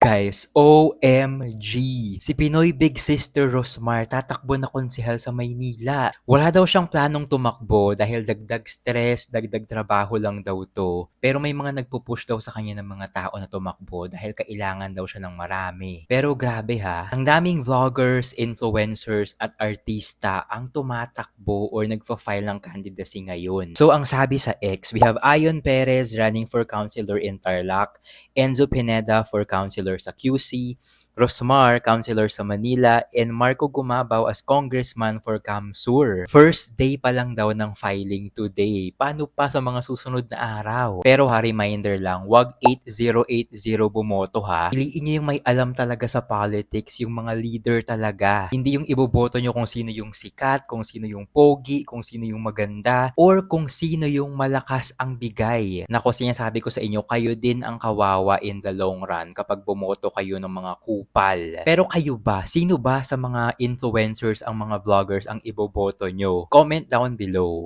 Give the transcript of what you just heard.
Guys, OMG! Si Pinoy Big Sister Rosmar tatakbo na konsehal sa Maynila. Wala daw siyang planong tumakbo dahil dagdag stress, dagdag trabaho lang daw to. Pero may mga nagpupush daw sa kanya ng mga tao na tumakbo dahil kailangan daw siya ng marami. Pero grabe ha, ang daming vloggers, influencers at artista ang tumatakbo or nagfa-file ng candidacy ngayon. So ang sabi sa X, we have Ayon Perez running for councilor in Tarlac, Enzo Pineda for councilor sa QC, Rosmar, councilor sa Manila, and Marco Gumabaw as congressman for Kamsur. First day pa lang daw ng filing today. Paano pa sa mga susunod na araw? Pero ha, reminder lang, wag 8080 bumoto ha. Piliin nyo yung may alam talaga sa politics, yung mga leader talaga. Hindi yung iboboto nyo kung sino yung sikat, kung sino yung pogi, kung sino yung maganda, or kung sino yung malakas ang bigay. Nako, sinasabi ko sa inyo, kayo din ang kawawa in the long run kapag bumoto kayo ng mga kupal. Pero kayo ba? Sino ba sa mga influencers, ang mga vloggers ang iboboto nyo? Comment down below.